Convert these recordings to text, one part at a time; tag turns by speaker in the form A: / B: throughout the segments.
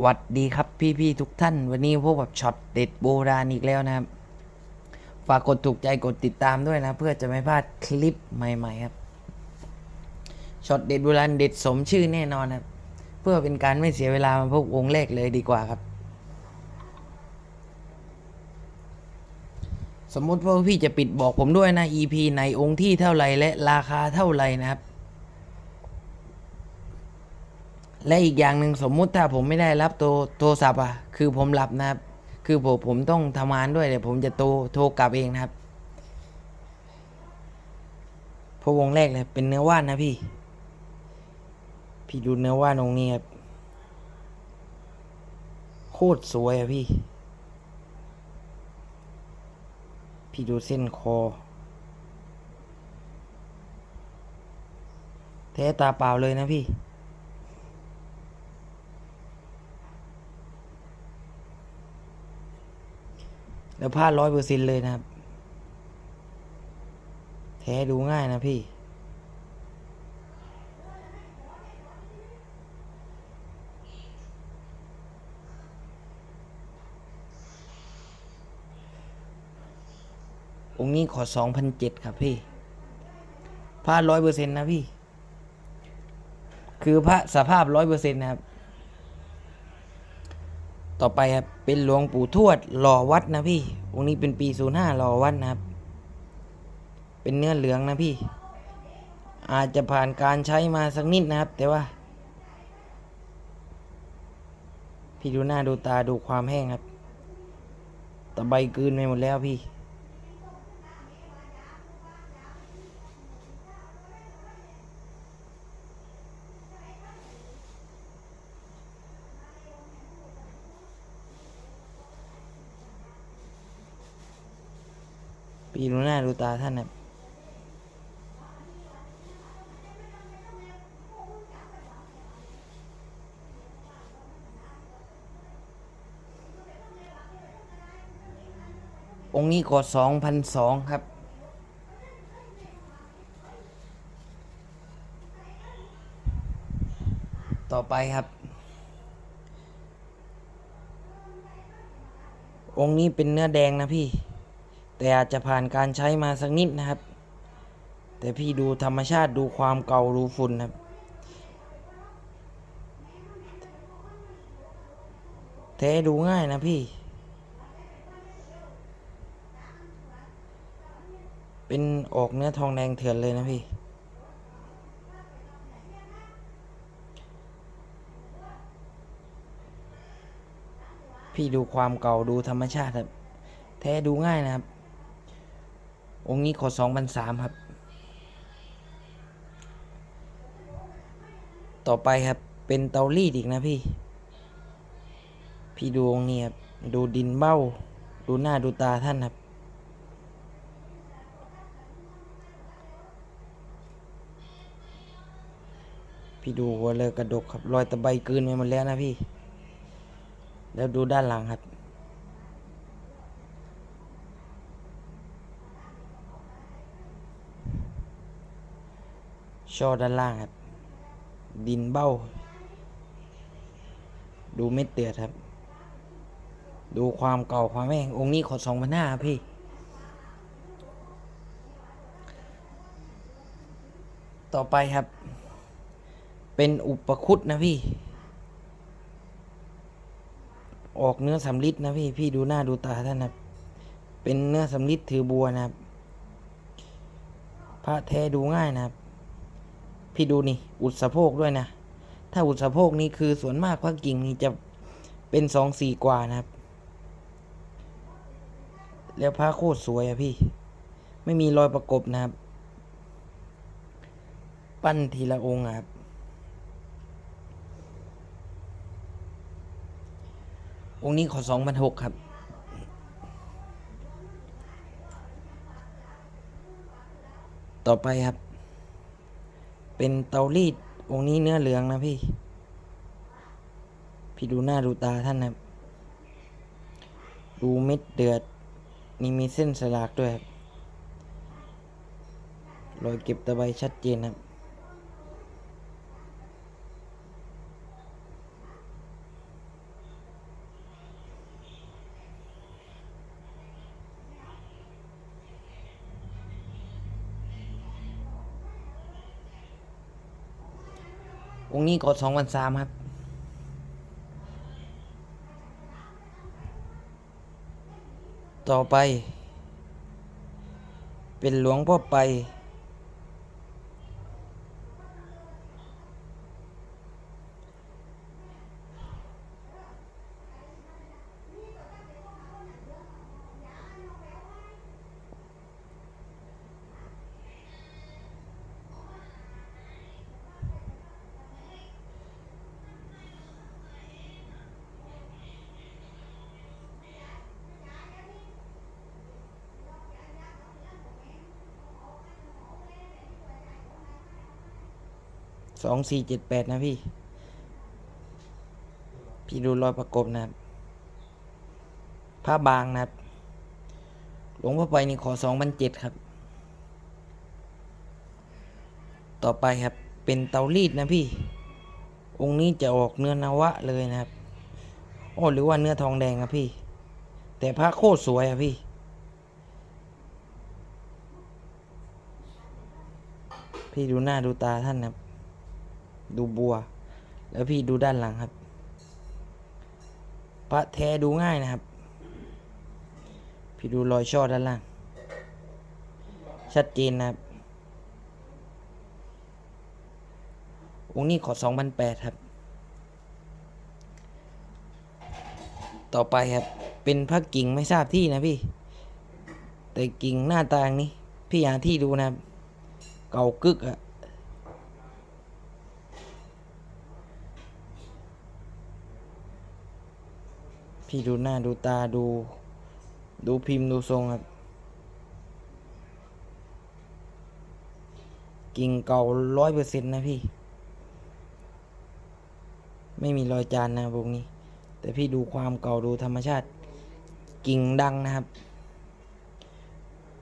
A: หวัดดีครับพี่ๆทุกท่าน วันนี้พบกับช็อตเด็ดโบราณอีกแล้วนะครับ ฝากกดถูกใจกดติดตามด้วยนะ เพื่อจะไม่พลาดคลิปใหม่ ๆ ครับช็อตเด็ดโบราณเด็ดสมชื่อแน่นอนครับ เพื่อเป็นการไม่เสียเวลามาพบวงแรกเลยดีกว่าครับ สมมติว่าพี่จะปิดบอกผมด้วยนะ EP ในองค์ที่เท่าไหรและราคาเท่าไหรนะครับ และอีกอย่างหนึ่งสมมุติถ้าผมไม่ได้รับโทรโทรศัพท์อะคือผมหลับนะครับ คือผมผมต้องทำงานด้วยเดี๋ยวผมจะโทรโทรกลับเองนะครับพราะวงแรกเลยเป็นเนื้อว่านนะพี่ พี่ดูเนื้อว่านองนี้ครับโคตรสวยอะพี่ พี่ดูเส้นคอแท้ตาเปล่าเลยนะพี่ แล้วพลาดร้อยเปอร์เซ็นเลยนะครับ แท้ดูง่ายนะพี่ องค์นี้ขอสองพันเจ็ดครับพี่ พลาดร้อยเปอร์เซ็นนะพี่ คือพระสภาพร้อยเปอร์เซ็นนะครับ ต่อไปครับเป็นหลวงปู่ทวดหล่อวัดนะพี่องค์นี้เป็นปีศูนย์ห้าหล่อวัดนะครับ เป็นเนื้อเหลืองนะพี่ อาจจะผ่านการใช้มาสักนิดนะครับ แต่ว่า พี่ดูหน้าดูตาดูความแห้งครับตะใบกืนไปหมดแล้วพี่ พี่ดูหน้าดูตาท่านครับองค์นี้กดสองพันสองครับ ต่อไปครับ องค์นี้เป็นเนื้อแดงนะพี่ แต่อาจจะผ่านการใช้มาสักนิดนะครับ แต่พี่ดูธรรมชาติดูความเก่าดูฝุ่นครับ แท้ดูง่ายนะพี่ เป็นออกเนื้อทองแดงเถื่อนเลยนะพี่พี่ดูความเก่าดูธรรมชาติครับ แท้ดูง่ายนะครับ องค์นี้ขอสองพันสามครับ ต่อไปครับเป็นเตารีดอีกนะพี่ พี่ดูองค์นี้ครับ ดูดินเบ้า ดูหน้าดูตาท่านครับ พี่ดูหัวเรือกระดกครับ รอยตะไบกืนไปหมดแล้วนะพี่ แล้วดูด้านหลังครับ ช่อด้านล่างครับ ดินเบ้า ดูเม็ดเดือดครับ ดูความเก่าความแม่งองค์นี้ขอสองพันห้าพี่ต่อไปครับ เป็นอุปคุตนะพี่ ออกเนื้อสำลิดนะพี่พี่ดูหน้าดูตาท่านนะครับ เป็นเนื้อสำลิดถือบัวนะครับ พระแท้ดูง่ายนะครับ พี่ดูนี่อุดสะโพกด้วยนะ ถ้าอุดสะโพกนี่คือส่วนมากพระกิ่งนี่จะเป็นสองสี่กว่านะครับ แล้วพระโคตรสวยอะพี่ ไม่มีรอยประกบนะครับ ปั้นทีละองค์ครับองค์นี้ขอสองพันหกครับ ต่อไปครับ เป็นเตารีดองค์นี้เนื้อเหลืองนะพี่ พี่ดูหน้าดูตาท่านนะดูเม็ดเดือด นี่มีเส้นสลากด้วยครับรอยเก็บตะไบชัดเจนครับ องค์นี้กดสองพันสามครับ ต่อไป เป็นหลวงพ่อไป สองสี่เจ็ดแปดนะพี่ พี่ดูรอยประกบนะครับผ้าบางนะครับ หลวงพ่อไปนี่ขอสองพันเจ็ดครับ ต่อไปครับเป็นเตารีดนะพี่ องค์นี้จะออกเนื้อนวะเลยนะครับ โอ้หรือว่าเนื้อทองแดงครับพี่ แต่ผ้าโคตรสวยอะพี่พี่ดูหน้าดูตาท่านนะครับ ดูบัว แล้วพี่ดูด้านหลังครับ พระแท้ดูง่ายนะครับ พี่ดูรอยช่อด้านล่าง ชัดเจนนะครับ องค์นี้ขอสองพันแปดครับ ต่อไปครับ เป็นพระกิ่งไม่ทราบที่นะพี่ แต่กิ่งหน้าตาอย่างนี้ พี่หาที่ดูนะครับ เก่ากึกอะ พี่ดูหน้าดูตาดู ดูพิมพ์ดูทรงครับ กิ่งเก่าร้อยเปอร์เซ็นต์นะพี่ ไม่มีรอยจานนะพวกนี้ แต่พี่ดูความเก่าดูธรรมชาติ กิ่งดังนะครับ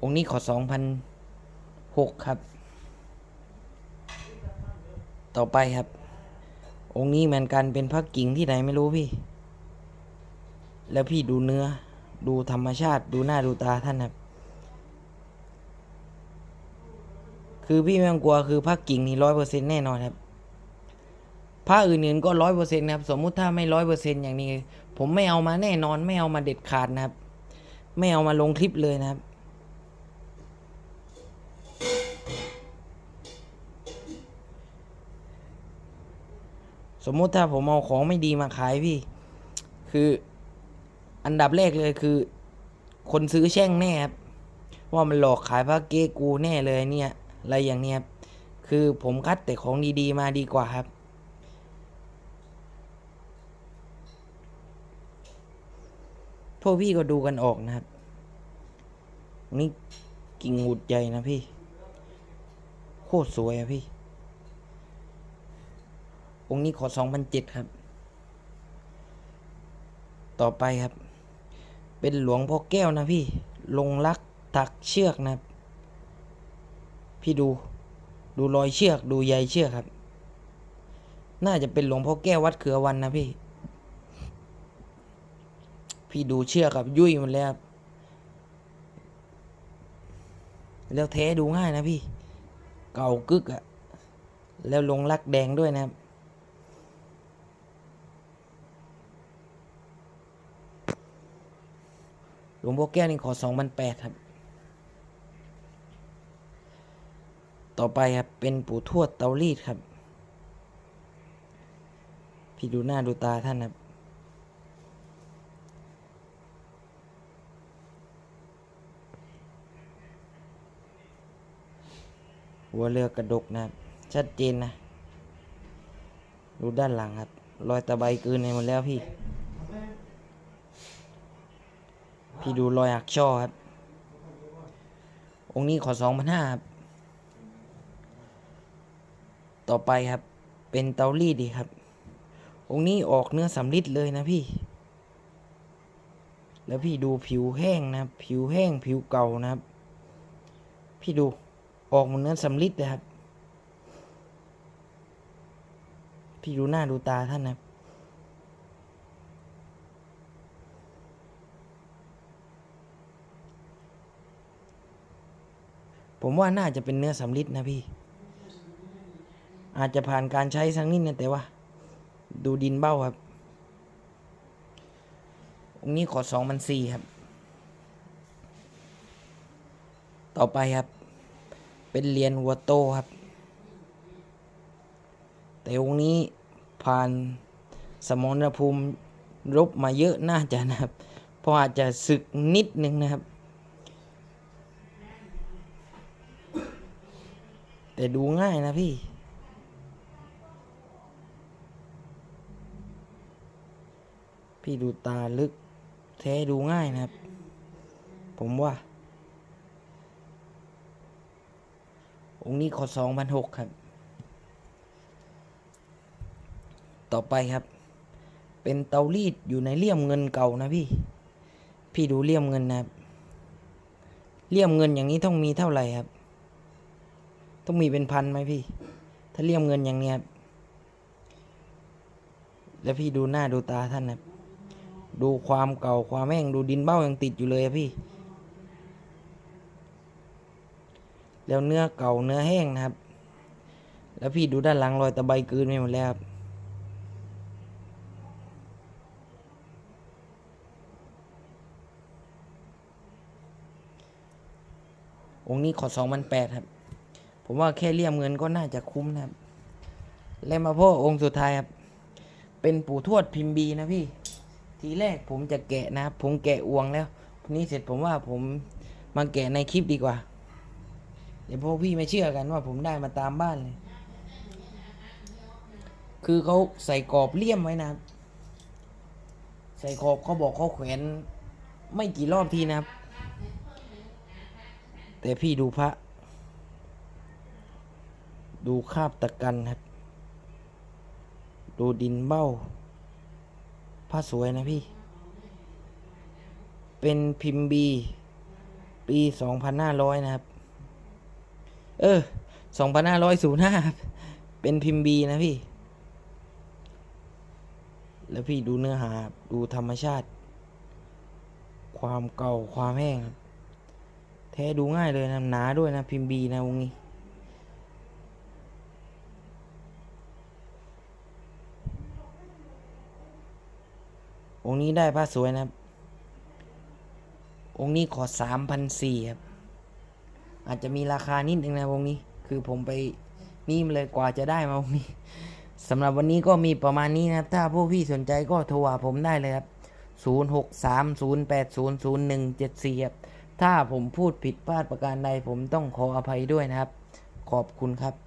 A: องค์นี้ขอสองพันหกครับ ต่อไปครับองค์นี้เหมือนกันเป็นพระกิ่งที่ไหนไม่รู้พี่ แล้วพี่ดูเนื้อ ดูธรรมชาติ ดูหน้าดูตาท่านครับ คือพี่ไม่ต้องกลัวคือพระกิ่งนี่ร้อยเปอร์เซ็นต์แน่นอนครับพระอื่นๆก็ร้อยเปอร์เซ็นต์ครับ สมมุติถ้าไม่ร้อยเปอร์เซ็นต์อย่างนี้ ผมไม่เอามาแน่นอนไม่เอามาเด็ดขาดนะครับ ไม่เอามาลงคลิปเลยนะครับสมมุติถ้าผมเอาของไม่ดีมาขายพี่ คือ อันดับแรกเลยคือ คนซื้อแช่งแน่ครับว่ามันหลอกขายพระเก้กูแน่เลยเนี่ยอะไรอย่างเนี้ยครับคือผมคัดแต่ของดีๆมาดีกว่าครับ พวกพี่ก็ดูกันออกนะครับ นี่กิ่งหุดใหญ่นะพี่ โคตรสวยอะพี่ องค์นี้ขอสองพันเจ็ดครับ ต่อไปครับ เป็นหลวงพ่อแก้วนะพี่ ลงรักตักเชือกนะ พี่ดู ดูรอยเชือก ดูใยเชือกครับ น่าจะเป็นหลวงพ่อแก้ววัดเขือวันนะพี่ พี่ดูเชือกครับยุ่ยหมันแล้วแล้วแท้ดูง่ายนะพี่ เก่ากึกอะแล้วลงรักแดงด้วยนะครับ ลวงพ่อแก้วนี่ขอสองพันแปดครับ ต่อไปครับเป็นปู่ทวดเตารีดครับ พี่ดูหน้าดูตาท่านครับหัวเรือกระดกนะครับ ชัดเจนนะ ดูด้านหลังครับ รอยตะไบกืนในหมดแล้วพี่ พี่ดูรอยหักช่อครับ องค์นี้ขอสองพันห้าครับ ต่อไปครับ เป็นเตารีดดีครับ องค์นี้ออกเนื้อสำลิดเลยนะพี่ แล้วพี่ดูผิวแห้งนะครับ ผิวแห้งผิวเก่านะครับ พี่ดูออกเหมือนเนื้อสำลิดนะครับ พี่ดูหน้าดูตาท่านนะครับ ผมว่าน่าจะเป็นเนื้อสำลิดนะพี่ อาจจะผ่านการใช้สักนิดนะแต่ว่า ดูดินเบ้าครับองนี้ขอสองพันสี่ครับ ต่อไปครับ เป็นเหรียญหัวโตครับ แต่องนี้ผ่านสมรภูมิรบมาเยอะน่าจะนะครับ เพราะอาจจะศึกนิดนึงนะครับ แต่ดูง่ายนะพี่ พี่ดูตาลึก แท้ดูง่ายนะครับ ผมว่า องค์นี้ขอสองพันหกครับ ต่อไปครับ เป็นเตารีดอยู่ในเลี่ยมเงินเก่านะพี่ พี่ดูเลี่ยมเงินนะครับ เลี่ยมเงินอย่างนี้ต้องมีเท่าไหร่ครับ ต้องมีเป็นพันไหมพี่ ถ้าเลี่ยมเงินอย่างเนี้ยแล้วพี่ดูหน้าดูตาท่านนะดูความเก่าความแห้งดูดินเบ้ายังติดอยู่เลยพี่ แล้วเนื้อเก่าเนื้อแห้งนะครับ แล้วพี่ดูด้านหลังรอยตะไบกืนไปหมดแล้วครับองค์นี้ขอสองพันแปดครับ ผมว่าแค่เลี่ยมเงินก็น่าจะคุ้มนะครับ และมาพ่อองค์สุดท้ายครับ เป็นปู่ทวดพิมพ์บีนะพี่ ทีแรกผมจะแกะนะผมแกะอวงแล้วนี้เสร็จผมว่าผมมาแกะในคลิปดีกว่า เดี๋ยวพวกพี่ไม่เชื่อกันว่าผมได้มาตามบ้านเลย คือเขาใส่กรอบเลี่ยมไว้นะ ใส่กรอบเขาบอกเขาแขวนไม่กี่รอบทีนะครับแต่พี่ดูพระ ดูคาบตะกันครับ ดูดินเบ้า ผ้าสวยนะพี่ เป็นพิมพ์บี ปีสองพันห้าร้อยนะครับ เออสองพันห้าร้อยศูนย์ห้าเป็นพิมพ์บีนะพี่ แล้วพี่ดูเนื้อหา ดูธรรมชาติ ความเก่าความแห้ง แท้ดูง่ายเลยนะหนาด้วยนะพิมพ์บีนะวงนี้ องค์นี้ได้ผ้าสวยนะครับ องค์นี้ขอสามพันสี่ครับ อาจจะมีราคานิดนึงนะองค์นี้ คือผมไปนี่มาเลยกว่าจะได้มาองค์นี้สำหรับวันนี้ก็มีประมาณนี้นะ ถ้าพวกพี่สนใจก็โทรหาผมได้เลยครับ0 6 3 0 8 0 0 1 7 4ครับ ถ้าผมพูดผิดพลาดประการใดผมต้องขออภัยด้วยนะครับ ขอบคุณครับ